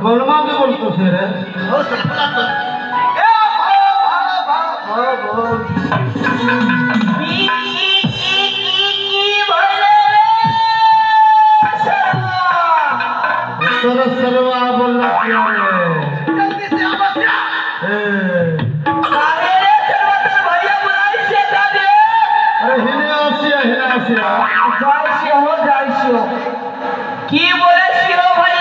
કોણમાં બોલતો છે રે એ ભાઈ ભાઈ কি বলে শিরো ভাই?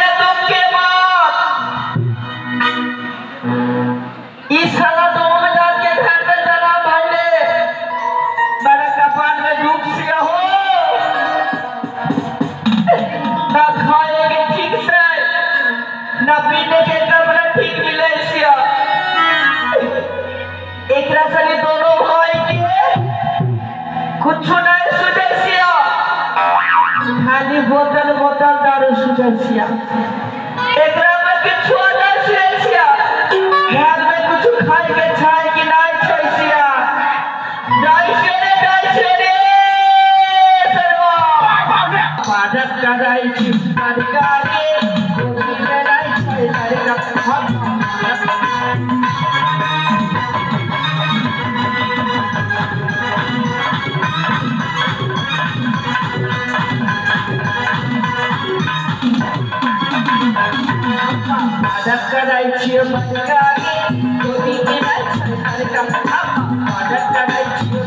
Carlos Garcia. Pedra Para cair de barricade पादक कराई छी सरकारे गोदी में नहीं छै लड़का हम पादक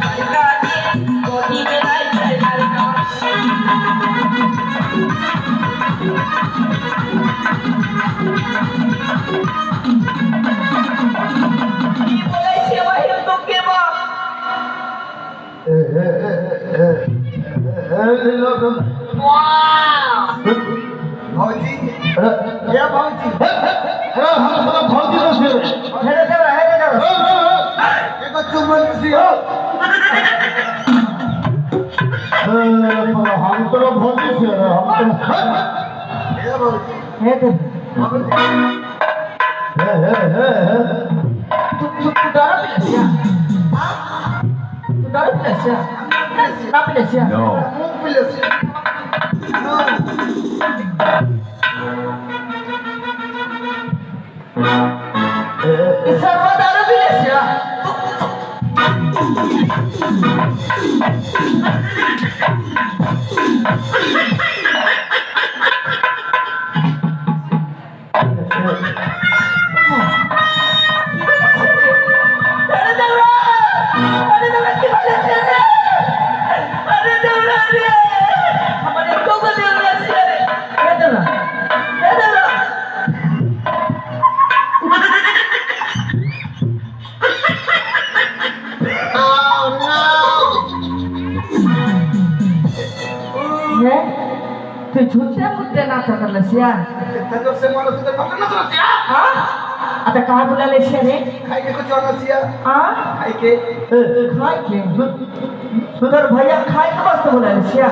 Não. Isso é কথা লসিয়া আচ্ছা কাহা বলা লসিয়া রে খাইকে তো চলসিয়া হ্যাঁ খাইকে খাইকে সুন্দর ভাইয়া খাই তো বাস্ত বলা লসিয়া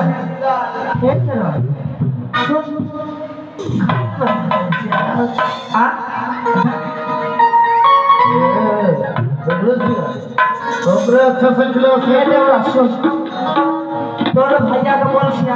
হ্যাঁ স্যার হ্যাঁ তোমরা আচ্ছা সংখ্যা তোর ভাইয়া তো বলছিয়া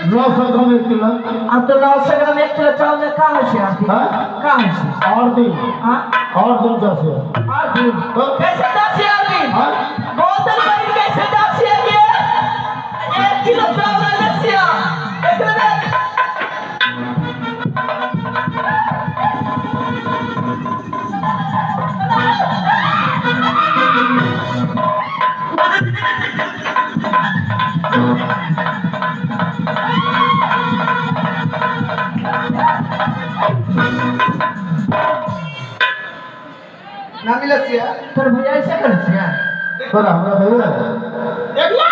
900 ग्राम 1 किलो अब तो 900 ग्राम 1 किलो चावल में कहां से आती है कहां से और दिन हां और दिन कैसे और दिन तो कैसे दस यार दिन बहुत दिन করেছিয়া তোর ভাইয়া এসে করেছিয়া তোর আমরা ভাইয়া দেখলা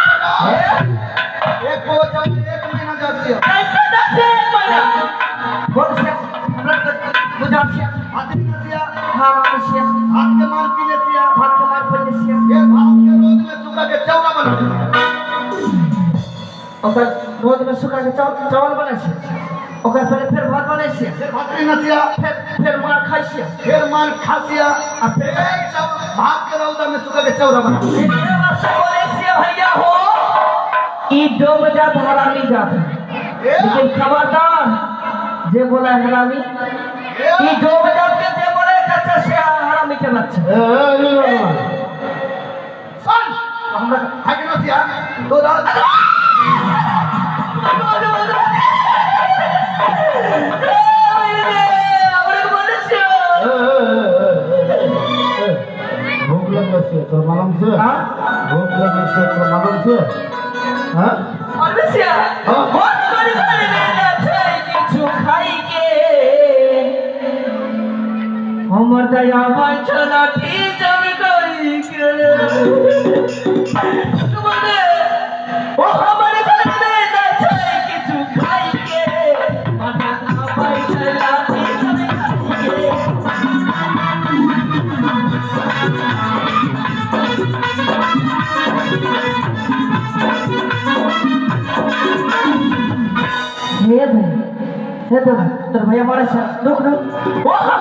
এক বউ চাউল এক মহিনা রোদ মে সুকাকে চাউল বানাছিয়া ओकर रोज में सुखा के चावल चावल बने से ओकर पहले फिर भात बने से फिर भात पी नसिया फिर फिर मार खाई से फिर मार खासिया आ फिर फिर चौ- भात के रौदा में सुखा के चौरा बना लेसिया इतने वर्ष बोले से भैया हो ई डूब जात हरामी जात है लेकिन खबरदार जे बोला है हरामी ई डूब जात के जे बोले कच्चा से हरामी के बच्चा ए ए ए सुन हमरा खाके नसिया तो লাগছে তোর মালুম ছে ভোগ লাগছে তোর মালুম ছে হ্যাঁ মানুষিয়া মন করে করে মেলা চাই কিছু খাইকে আমার দয়া বাঞ্ছনা, ঠিক আমি কইকে Lihat tuh, terbayang mana sih? Nuk nuk. Wah,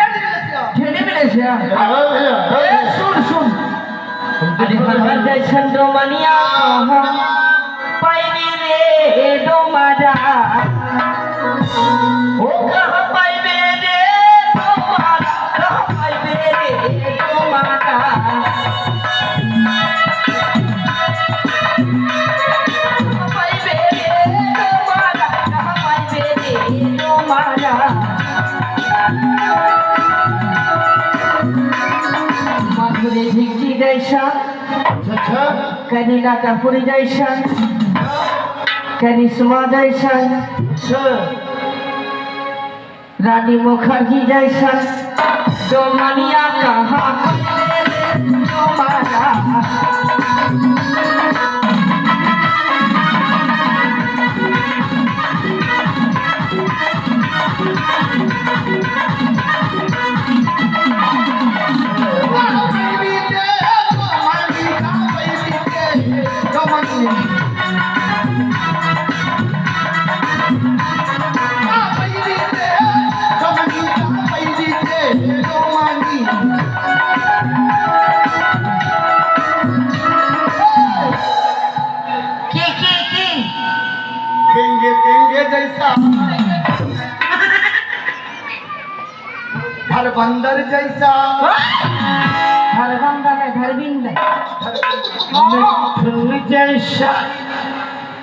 Kini Malaysia. Eh, sun sun. Adi pangkat jason domania. Pai ni re domada. Vicky যাইসা কানি নাটাপুরি যাইসা কানি সুমা যাইসা রানী মুখার্জি যাইসা দোমানিয়া কাহা की की की केंगे केंगे जैसा घर बंदर जैसा धरबंदा में धरबिंद मिठुन जैसा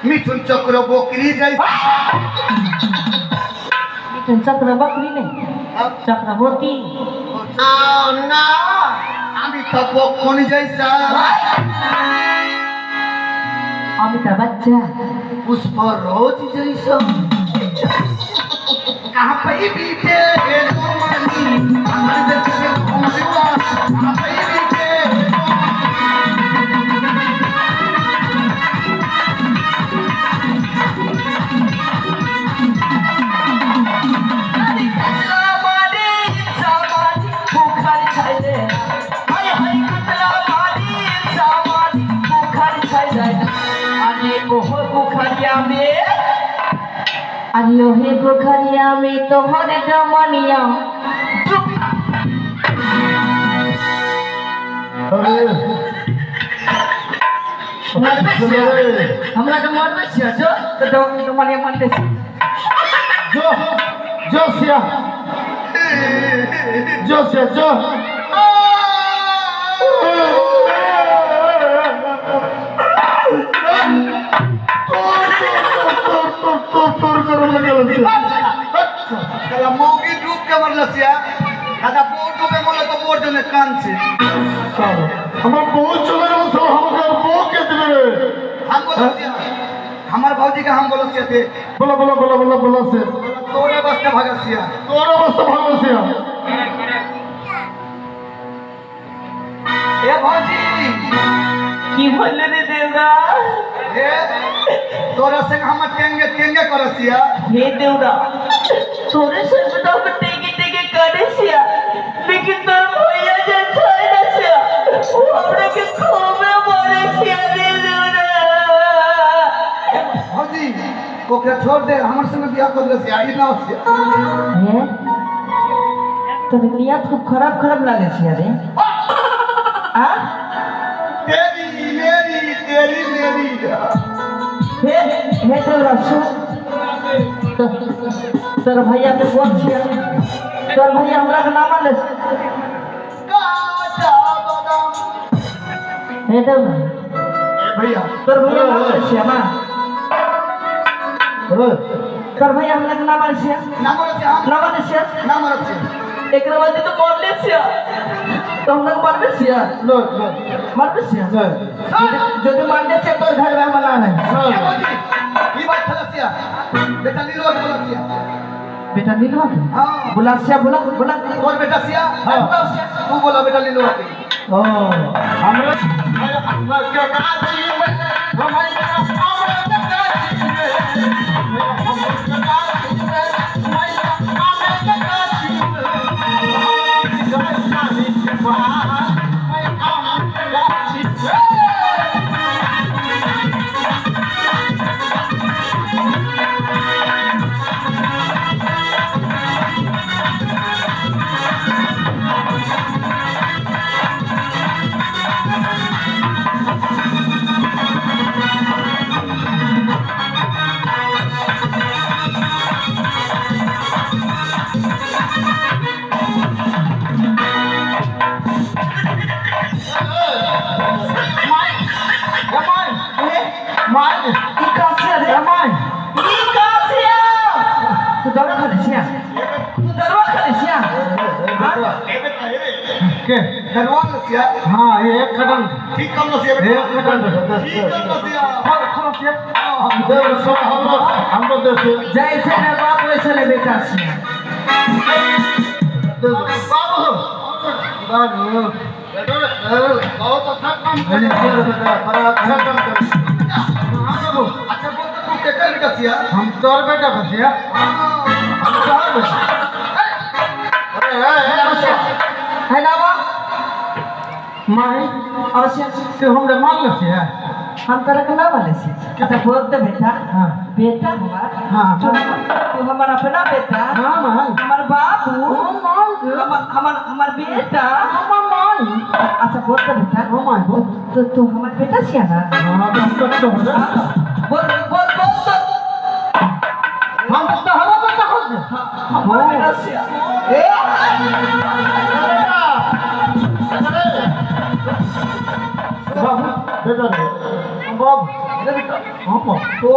मिथुन चक्र बोकरी जैसा मिठुन चक्र बकरी नहीं चक्रवर्ती ना আমি তো বক্ষণ জৈসা अमिताभ बच्चन पुष्प रोज जैसा कहाँ पे बीते रोमनी हमारे देश में घूमता कहाँ पे যাবে? আল্লাহে বুখারি আমি তোমার জমানিয়া। আমরা তো মরবেছি আছো তো তোমার ইয়ে মানতেছি জো জো সিয়া। জো সিয়া জো। তোর তোর তোর করে লাগে লাগছে সালা মৌগি ডুব কেমন লাগছে দাদা বউ ডুবে বলে তো বউর জন্য কাঁদছে আমার বউ চলে গেল তো আমাকে বউ কে দিবে আমার ভাউজিকে হাম বলো সিয়াতে বলো বলো বলো বলো বলো সে তোর অবস্থা ভাগা সিয়া তোর অবস্থা ভাগা কি বললে রে ए तोरा संग हम टेंगे टेंगे कर सिया हे देवरा तोरे से तो टेके टेके करे छिया लेकिन तोर भैया जे छै ना छिया वो हमरा के खोमे मारे छिया रे देवरा। भौजी ओकरा छोड़ दे हमर संग बियाह कर ले सिया ई ना सिया है? तोर नियत खूब खराब खराब लागे छिया रे। হে তোর বাসু তোর ভাইয়াকে বলছি তোর ভাইয়া আমরা না মানে হে তোর ভাইয়া। তোর ভাইয়া বলছি আমার তোর ভাইয়া আমরা না মানছি না মানছি না মানছি না মানছি విక్రమాది కొనలేసియా তোমরা মারবে সিয়া লো লো মারবে সিয়া যদি মারবে সে তোর ঘর মে মানা নাই কি বাত খেলা সিয়া বেটা নীল হোক বলা সিয়া বেটা নীল হোক হ্যাঁ বলা সিয়া বলা বলা তোর বেটা সিয়া হ্যাঁ তু বলা বেটা নীল ও আমরা আমরা के धनवान सिया हाँ ये एक कदम ठीक कर लो सिया एक बेटा कदम ठीक कर लो सिया खा खा सिया देव सब हम लोग हम लोग देश जैसे ना बाप वैसे ना बेटा सिया बाबू बाबू बहुत अच्छा काम कर बड़ा अच्छा काम कर अच्छा बोल तो तू के कर बेटा सिया हम तोर बेटा बसिया हम तोर बेटा अरे ए बसिया है ना बा माई अवश्य तू हमरे मान लसिया हम तरह के ना वाले से अच्छा बोल दे बेटा हाँ। बेटा हुआ हाँ, तू तू हमारा अपना बेटा हाँ मान हमार बाबू हमार हमार हमार बेटा हमार माई अच्छा बोल दे बेटा हाँ मान बोल तो तू हमार बेटा सिया ना हाँ हम तो तो हो रहा बोल बोल बोल तो हम तो हरा बेटा हो से हमार बेटा सिया ए बाबू बेटा रे बाबू अरे बेटा हाँ बाबू तो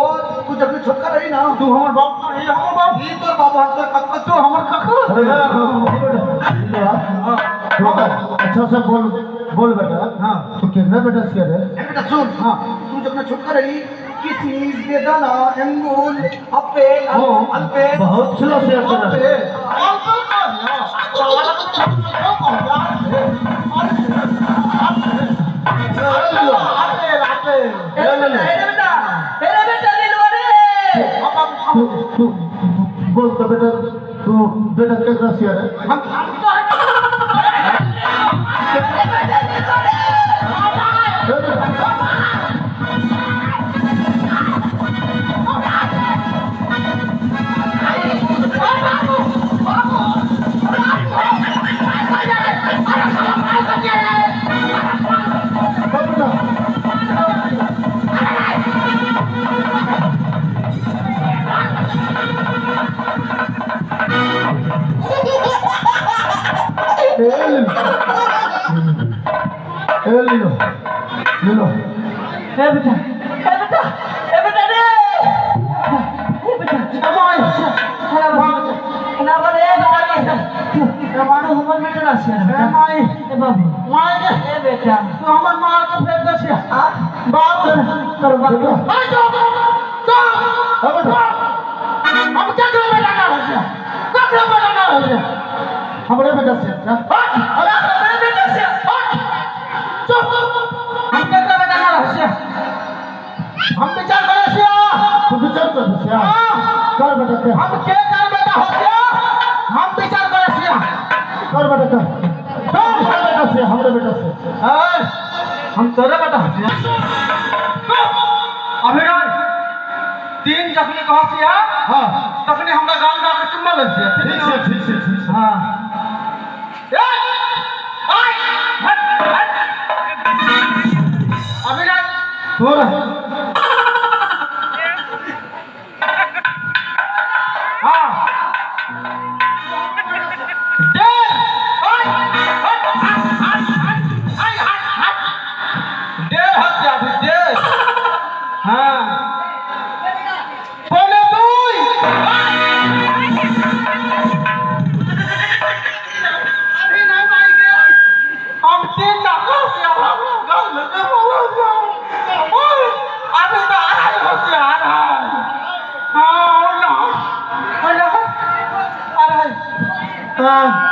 तू जब भी छोटका रही ना तू हमर बाप ना ये हमर बाप ई तोर बाबू हम तोर कक्का तू हमर काका अरे अच्छा से बोल बोल बेटा हाँ तू कितना बेटा सिया रे ए बेटा सुन हाँ तू जब छोटका रही किसमिस बेदाना अंगूर अपेल अल्पेल बहुत खिला से अपेल ए बेटा ए बेटा नीलवा रे तू बोल तो बेटा तू बेटा कितना सिया रे ए बेटा এলো এলো এ বেটা এ বেটা এ বেটা রে এ বেটা আমার হ্যাঁ ভাগ না বলে আমার আমার বেটা আছে মাই এ বাবু মাই এ বেটা তো আমার মা তো ফেরত আছে বাবু তোর বাবু আই তো তো এ বেটা আমি কে গ্রামে লাগা হইছে কে গ্রামে লাগা হইছে আমার বেটা আছে আরে विचार कर बेटा कर हम के कर बेटा हो गया। हम विचार करे से कर बेटा कर हमरे बेटा से हमरे बेटा से। ए हम तेरे बेटा हो अभिनय तीन जखनी कहा से हाँ। तखनी हमरा गाल में आके चुम्मा लग से ठीक से ठीक से ठीक से। हाँ। ए आई हट हट अभिनय तोरा हाँ हाँ